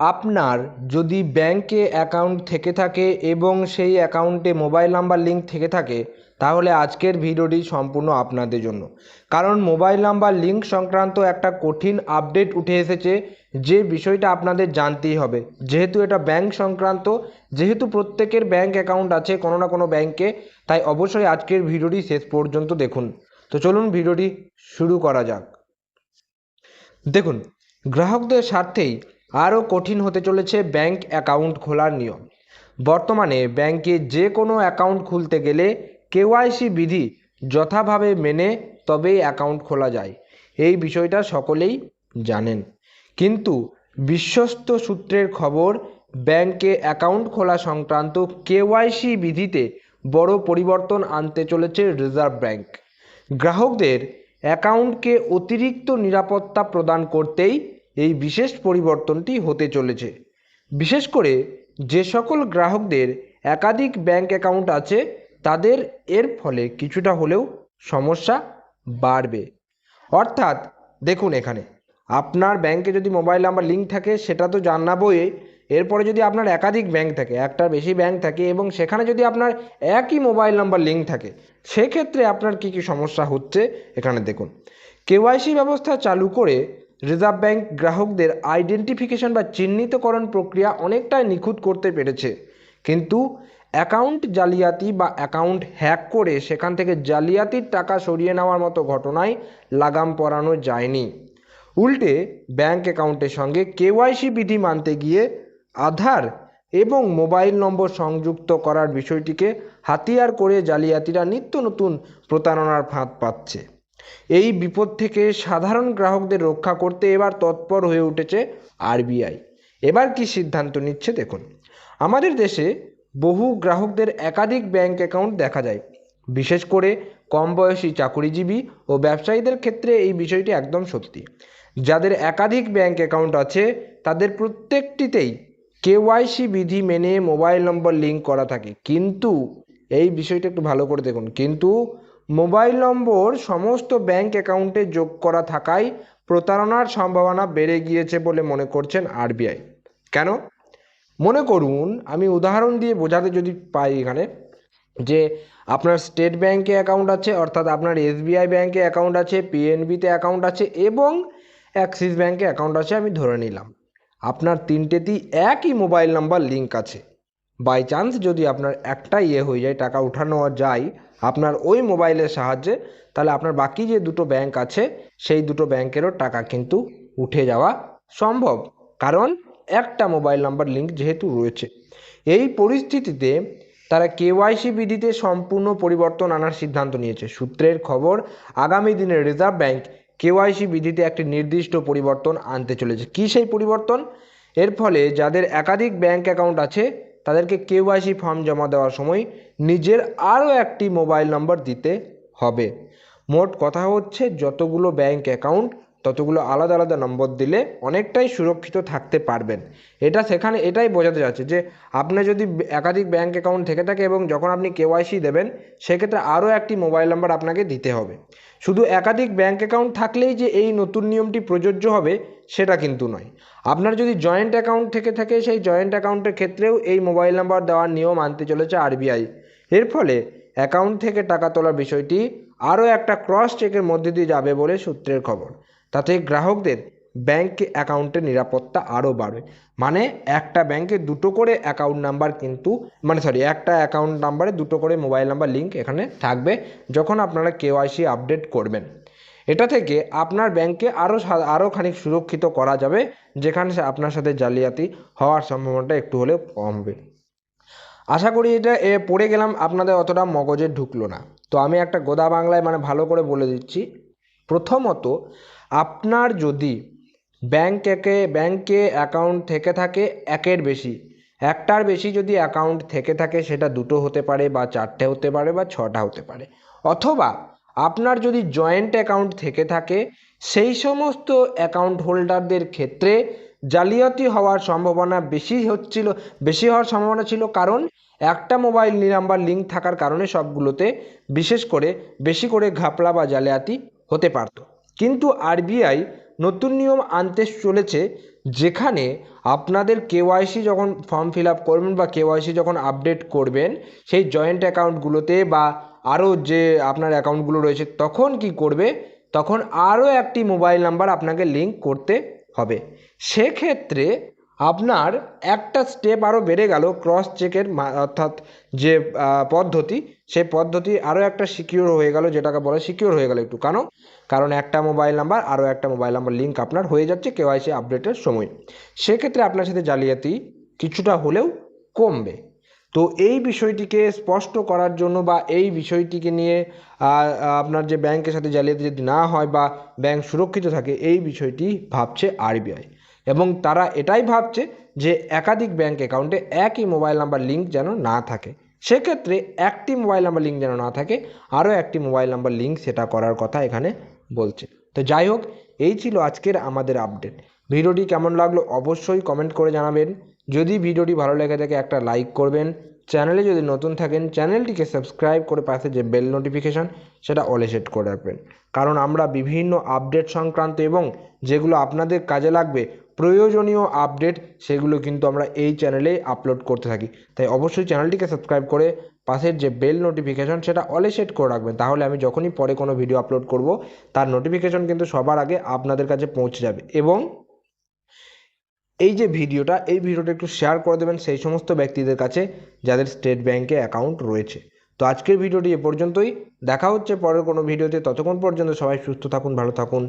আপনার যদি ব্যাঙ্কে অ্যাকাউন্ট থেকে থাকে এবং সেই অ্যাকাউন্টে মোবাইল নাম্বার লিঙ্ক থেকে থাকে, তাহলে আজকের ভিডিওটি সম্পূর্ণ আপনাদের জন্য। কারণ মোবাইল নাম্বার লিঙ্ক সংক্রান্ত একটা কঠিন আপডেট উঠে এসেছে, যে বিষয়টা আপনাদের জানতেই হবে। যেহেতু এটা ব্যাংক সংক্রান্ত, যেহেতু প্রত্যেকের ব্যাংক অ্যাকাউন্ট আছে কোনো না কোনো ব্যাংকে, তাই অবশ্যই আজকের ভিডিওটি শেষ পর্যন্ত দেখুন। তো চলুন ভিডিওটি শুরু করা যাক। দেখুন, গ্রাহকদের স্বার্থেই আরও কঠিন হতে চলেছে ব্যাংক অ্যাকাউন্ট খোলার নিয়ম। বর্তমানে ব্যাংকে যে কোনো অ্যাকাউন্ট খুলতে গেলে কেওয়াইসি বিধি যথাভাবে মেনে তবেই অ্যাকাউন্ট খোলা যায়। এই বিষয়টা সকলেই জানেন। কিন্তু বিশ্বস্ত সূত্রের খবর, ব্যাংকে অ্যাকাউন্ট খোলা সংক্রান্ত কেওয়াইসি বিধিতে বড় পরিবর্তন আনতে চলেছে রিজার্ভ ব্যাংক। গ্রাহকদের অ্যাকাউন্টকে অতিরিক্ত নিরাপত্তা প্রদান করতেই এই বিশেষ পরিবর্তনটি হতে চলেছে। বিশেষ করে যে সকল গ্রাহকদের একাধিক ব্যাংক অ্যাকাউন্ট আছে, তাদের এর ফলে কিছুটা হলেও সমস্যা বাড়বে। অর্থাৎ দেখুন এখানে, আপনার ব্যাংকে যদি মোবাইল নাম্বার লিঙ্ক থাকে, সেটা তো জানাবোই। এরপরে যদি আপনার একাধিক ব্যাংক থাকে, একটার বেশি ব্যাংক থাকে এবং সেখানে যদি আপনার একই মোবাইল নাম্বার লিঙ্ক থাকে, সেক্ষেত্রে আপনার কী কী সমস্যা হচ্ছে? এখানে দেখুন, কেওয়াইসি ব্যবস্থা চালু করে রিজার্ভ ব্যাংক গ্রাহকদের আইডেন্টিফিকেশন বা চিহ্নিতকরণ প্রক্রিয়া অনেকটাই নিখুঁত করতে পেরেছে। কিন্তু অ্যাকাউন্ট জালিয়াতি বা অ্যাকাউন্ট হ্যাক করে সেখান থেকে জালিয়াতির টাকা সরিয়ে নেওয়ার মতো ঘটনায় লাগাম পরানো যায়নি। উল্টে ব্যাংক অ্যাকাউন্টের সঙ্গে কেওয়াইসি বিধি মানতে গিয়ে আধার এবং মোবাইল নম্বর সংযুক্ত করার বিষয়টিকে হাতিয়ার করে জালিয়াতিরা নিত্য নতুন প্রতারণার ফাঁদ পাচ্ছে। এই বিপদ থেকে সাধারণ গ্রাহকদের রক্ষা করতে এবার তৎপর হয়ে উঠেছে আরবিআই। এবার কি সিদ্ধান্ত নিচ্ছে দেখুন। আমাদের দেশে বহু গ্রাহকদের একাধিক ব্যাংক অ্যাকাউন্ট দেখা যায়। বিশেষ করে কম বয়সী চাকুরিজীবী ও ব্যবসায়ীদের ক্ষেত্রে এই বিষয়টি একদম সত্যি। যাদের একাধিক ব্যাংক অ্যাকাউন্ট আছে, তাদের প্রত্যেকটিতেই কেওয়াইসি বিধি মেনে মোবাইল নম্বর লিঙ্ক করা থাকে। কিন্তু, এই বিষয়টা একটু ভালো করে দেখুন। কিন্তু মোবাইল নম্বর সমস্ত ব্যাংক অ্যাকাউন্টে যোগ করা থাকায় প্রতারণার সম্ভাবনা বেড়ে গিয়েছে বলে মনে করছেন আরবিআই। কেন? মনে করুন, আমি উদাহরণ দিয়ে বোঝাতে যদি পাই এখানে যে আপনার স্টেট ব্যাংকে অ্যাকাউন্ট আছে, অর্থাৎ আপনার এসবিআই ব্যাংকে অ্যাকাউন্ট আছে, পিএনবিতে অ্যাকাউন্ট আছে এবং অ্যাক্সিস ব্যাংকে অ্যাকাউন্ট আছে, আমি ধরে নিলাম। আপনার তিনটেতেই একই মোবাইল নাম্বার লিঙ্ক আছে। বাই চান্স যদি আপনার একটা ইয়ে হয়ে যায়, টাকা উঠানো যায় আপনার ওই মোবাইলের সাহায্যে তাহলে আপনার বাকি যে দুটো ব্যাংক আছে, সেই দুটো ব্যাংকেরও টাকা কিন্তু উঠে যাওয়া সম্ভব। কারণ একটা মোবাইল নাম্বার লিঙ্ক যেহেতু রয়েছে। এই পরিস্থিতিতে তারা কেওয়াইসি বিধিতে সম্পূর্ণ পরিবর্তন আনার সিদ্ধান্ত নিয়েছে। সূত্রের খবর, আগামী দিনে রিজার্ভ ব্যাংক কেওয়াইসি বিধিতে একটি নির্দিষ্ট পরিবর্তন আনতে চলেছে। কী সেই পরিবর্তন? এর ফলে যাদের একাধিক ব্যাংক অ্যাকাউন্ট আছে তাদেরকে কেওয়াইসি ফর্ম জমা দেওয়ার সময় নিজের আরও একটি মোবাইল নম্বর দিতে হবে। মোট কথা হচ্ছে, যতগুলো ব্যাংক অ্যাকাউন্ট, ততগুলো আলাদা আলাদা নম্বর দিলে অনেকটাই সুরক্ষিত থাকতে পারবেন। এটা সেখানে, এটাই বোঝাতে যাচ্ছে যে আপনার যদি একাধিক ব্যাংক অ্যাকাউন্ট থেকে থাকে এবং যখন আপনি কেওয়াইসি দেবেন, সেক্ষেত্রে আরও একটি মোবাইল নাম্বার আপনাকে দিতে হবে। শুধু একাধিক ব্যাংক অ্যাকাউন্ট থাকলেই যে এই নতুন নিয়মটি প্রযোজ্য হবে সেটা কিন্তু নয়। আপনার যদি জয়েন্ট অ্যাকাউন্ট থেকে থাকে, সেই জয়েন্ট অ্যাকাউন্টের ক্ষেত্রেও এই মোবাইল নাম্বার দেওয়ার নিয়ম আনতে চলেছে আরবিআই এর ফলে অ্যাকাউন্ট থেকে টাকা তোলার বিষয়টি আরও একটা ক্রস চেকের মধ্যে দিয়ে যাবে বলে সূত্রের খবর। তাতে গ্রাহকদের ব্যাংক অ্যাকাউন্টের নিরাপত্তা আরও বাড়বে। মানে একটা ব্যাংকে দুটো করে অ্যাকাউন্ট নাম্বার কিন্তু মানে সরি একটা অ্যাকাউন্ট নাম্বারে দুটো করে মোবাইল নাম্বার লিঙ্ক এখানে থাকবে, যখন আপনারা কেওয়াইসি আপডেট করবেন। এটা থেকে আপনার ব্যাংকে আরও আরও খানিক সুরক্ষিত করা যাবে, যেখানে আপনার সাথে জালিয়াতি হওয়ার সম্ভাবনাটা একটু হলেও কম হবে আশা করি এটা, এ পড়ে গেলাম, আপনাদের অতটা মগজে ঢুকলো না। তো আমি একটা গোদা বাংলায় মানে ভালো করে বলে দিচ্ছি। প্রথমত, আপনার যদি ব্যাংক ব্যাংকে অ্যাকাউন্ট থেকে থাকে, একের বেশি। একটার বেশি যদি অ্যাকাউন্ট থেকে থাকে, সেটা দুটো হতে পারে বা চারটে হতে পারে বা ছটা হতে পারে। অথবা আপনার যদি জয়েন্ট অ্যাকাউন্ট থেকে থাকে, সেই সমস্ত অ্যাকাউন্ট হোল্ডারদের ক্ষেত্রে জালিয়াতি হওয়ার সম্ভাবনা বেশি হচ্ছিল, বেশি হওয়ার সম্ভাবনা ছিল কারণ একটা মোবাইল নাম্বার লিঙ্ক থাকার কারণে সবগুলোতে বিশেষ করে বেশি করে ঘাপলা বা জালিয়াতি হতে পারত। কিন্তু আরবিআই নতুন নিয়ম আনতে চলেছে, যেখানে আপনাদের কেওয়াইসি যখন ফর্ম ফিল আপ করবেন বা কেওয়াইসি যখন আপডেট করবেন, সেই জয়েন্ট অ্যাকাউন্টগুলোতে বা আরও যে আপনার অ্যাকাউন্টগুলো রয়েছে তখন কি করবে? তখন আরও একটি মোবাইল নাম্বার আপনাকে লিঙ্ক করতে হবে। সেক্ষেত্রে আপনার একটা স্টেপ আরও বেড়ে গেল ক্রস চেকের অর্থাৎ যে পদ্ধতি, সেই পদ্ধতি আরও একটা সিকিওর হয়ে গেল যেটাকে বলে সিকিওর হয়ে গেল একটু কেন কারণ একটা মোবাইল নাম্বার, আরও একটা মোবাইল নাম্বার লিঙ্ক আপনার হয়ে যাচ্ছে কেওয়াইসি আপডেটের সময়। সেক্ষেত্রে আপনার সাথে জালিয়াতি কিছুটা হলেও কমবে। তো এই বিষয়টিকে স্পষ্ট করার জন্য বা এই বিষয়টিকে নিয়ে আপনার যে ব্যাংকের সাথে জালিয়াতি যদি না হয় বা ব্যাংক সুরক্ষিত থাকে, এই বিষয়টি ভাবছে আরবিআই। এবং তারা এটাই ভাবছে যে একাধিক ব্যাংক অ্যাকাউন্টে একই মোবাইল নাম্বার লিঙ্ক যেন না থাকে। সেক্ষেত্রে একটি মোবাইল নাম্বার লিঙ্ক যেন না থাকে, আরও একটি মোবাইল নাম্বার লিঙ্ক সেটা করার কথা এখানে বলছে। তো যাই হোক, এই ছিল আজকের আমাদের আপডেট। ভিডিওটি কেমন লাগল অবশ্যই কমেন্ট করে জানাবেন। যদি ভিডিওটি ভালো লেগে থাকে, একটা লাইক করবেন। চ্যানেলে যদি নতুন থাকেন চ্যানেলটিকে সাবস্ক্রাইব করে পাশে যে বেল নোটিফিকেশান সেটা অলে সেট করে রাখবেন। কারণ আমরা বিভিন্ন আপডেট সংক্রান্ত এবং যেগুলো আপনাদের কাজে লাগবে, প্রয়োজনীয় আপডেট সেগুলো কিন্তু আমরা এই চ্যানেলে আপলোড করতে থাকি। তাই অবশ্যই চ্যানেলটিকে সাবস্ক্রাইব করে পাশের যে বেল নোটিফিকেশন সেটা অলে সেট করে রাখবেন। তাহলে আমি যখনই পরে কোনো ভিডিও আপলোড করব, তার নোটিফিকেশন কিন্তু সবার আগে আপনাদের কাছে পৌঁছে যাবে। এবং এই যে ভিডিওটা, এই ভিডিওটা একটু শেয়ার করে দেবেন সেই সমস্ত ব্যক্তিদের কাছে যাদের স্টেট ব্যাংকে অ্যাকাউন্ট রয়েছে। তো আজকের ভিডিওটি এ পর্যন্তই। দেখা হচ্ছে পরের কোনো ভিডিওতে। ততক্ষণ পর্যন্ত সবাই সুস্থ থাকুন, ভালো থাকুন।